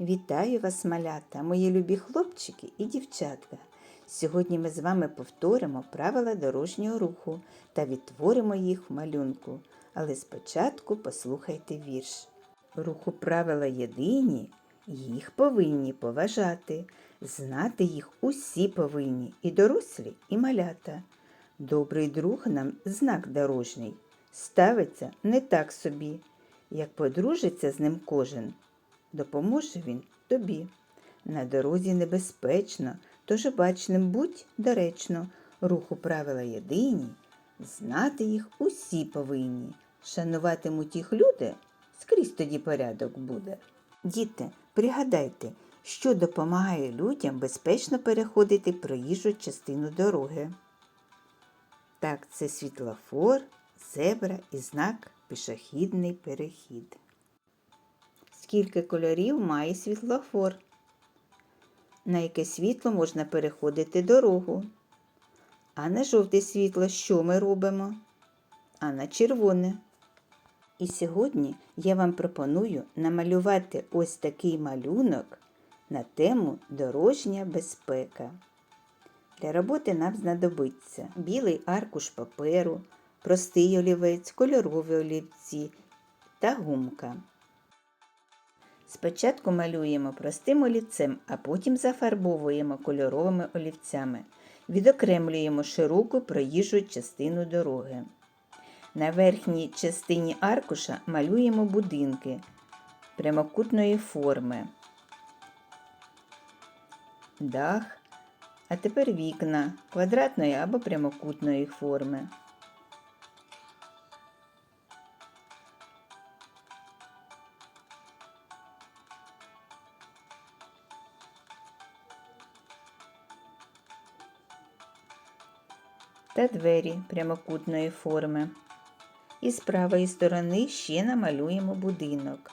Вітаю вас, малята, мої любі хлопчики і дівчатка. Сьогодні ми з вами повторимо правила дорожнього руху та відтворимо їх в малюнку. Але спочатку послухайте вірш. Руху правила єдині, їх повинні поважати. Знати їх усі повинні, і дорослі, і малята. Добрий друг нам знак дорожній, ставиться не так собі, як подружиться з ним кожен, допоможе він тобі. На дорозі небезпечно, тож бачним будь доречно, руху правила єдині, знати їх усі повинні. Шануватимуть їх люди, скрізь тоді порядок буде. Діти, пригадайте, що допомагає людям безпечно переходити проїжджу частину дороги. Так, це світлофор, зебра і знак пішохідний перехід. Скільки кольорів має світлофор? На яке світло можна переходити дорогу? А на жовте світло що ми робимо? А на червоне. І сьогодні я вам пропоную намалювати ось такий малюнок на тему дорожня безпека. Для роботи нам знадобиться білий аркуш паперу, простий олівець, кольорові олівці та гумка. Спочатку малюємо простим олівцем, а потім зафарбовуємо кольоровими олівцями. Відокремлюємо широку проїжджу частину дороги. На верхній частині аркуша малюємо будинки прямокутної форми, дах, а тепер вікна квадратної або прямокутної форми. Та двері прямокутної форми. І з правої сторони ще намалюємо будинок.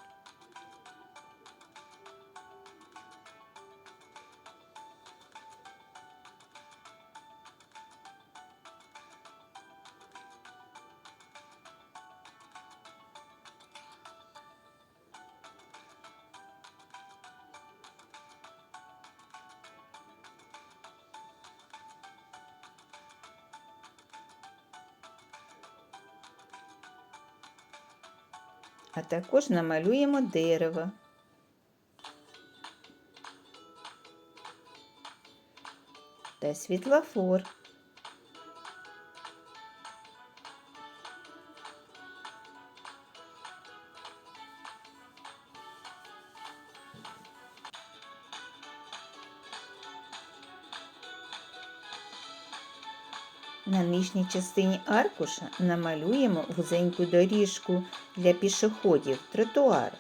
А також намалюємо дерево. Та світлофор. На нижній частині аркуша намалюємо вузеньку доріжку для пішоходів тротуар.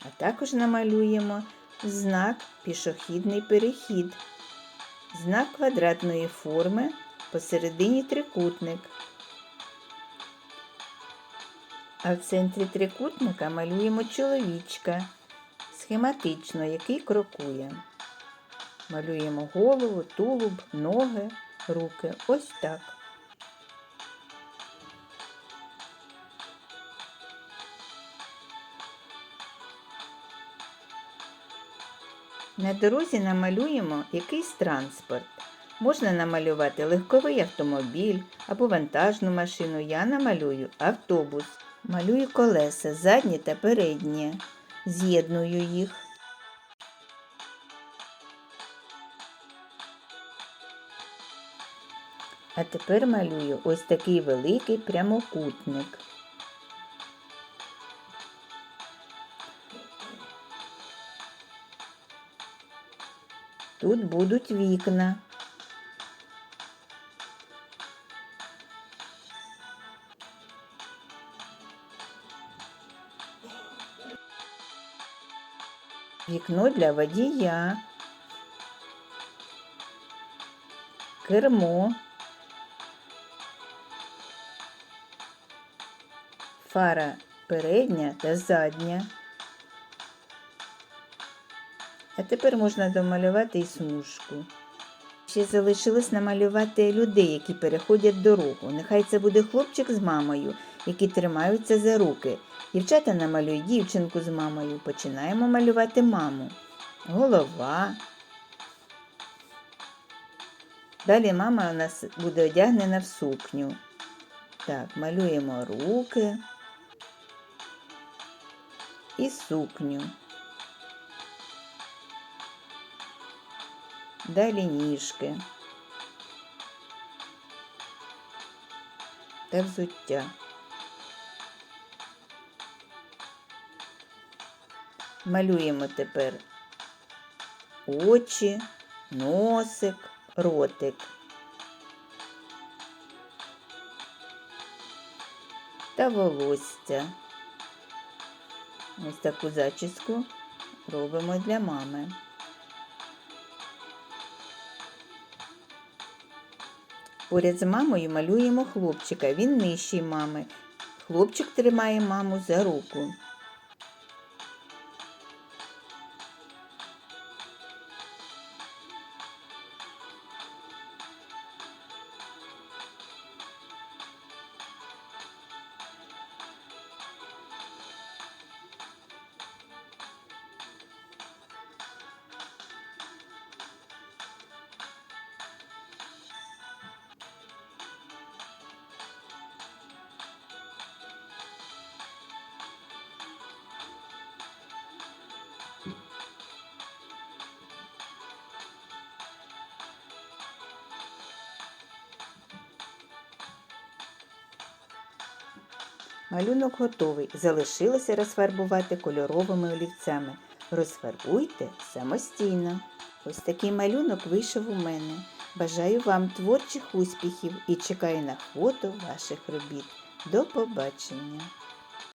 А також намалюємо знак пішохідний перехід, знак квадратної форми посередині трикутник. А в центрі трикутника малюємо чоловічка схематично, який крокує. Малюємо голову, тулуб, ноги, руки. Ось так. На дорозі намалюємо якийсь транспорт. Можна намалювати легковий автомобіль або вантажну машину. Я намалюю автобус. Малюю колеса задні та передні. З'єдную їх. А тепер малюю ось такий великий прямокутник. Тут будуть вікна. Вікно для водія. Кермо. Фара передня та задня. А тепер можна домалювати і смужку. Ще залишилось намалювати людей, які переходять дорогу. Нехай це буде хлопчик з мамою, які тримаються за руки. Дівчата намалюють дівчинку з мамою. Починаємо малювати маму. Голова. Далі мама у нас буде одягнена в сукню. Так, малюємо руки і сукню. Далі ніжки та взуття. Малюємо тепер очі, носик, ротик. Та волосся. Ось таку зачіску робимо для мами. Поряд з мамою малюємо хлопчика. Він нижчий мами. Хлопчик тримає маму за руку. Малюнок готовий. Залишилося розфарбувати кольоровими олівцями. Розфарбуйте самостійно. Ось такий малюнок вийшов у мене. Бажаю вам творчих успіхів і чекаю на фото ваших робіт. До побачення!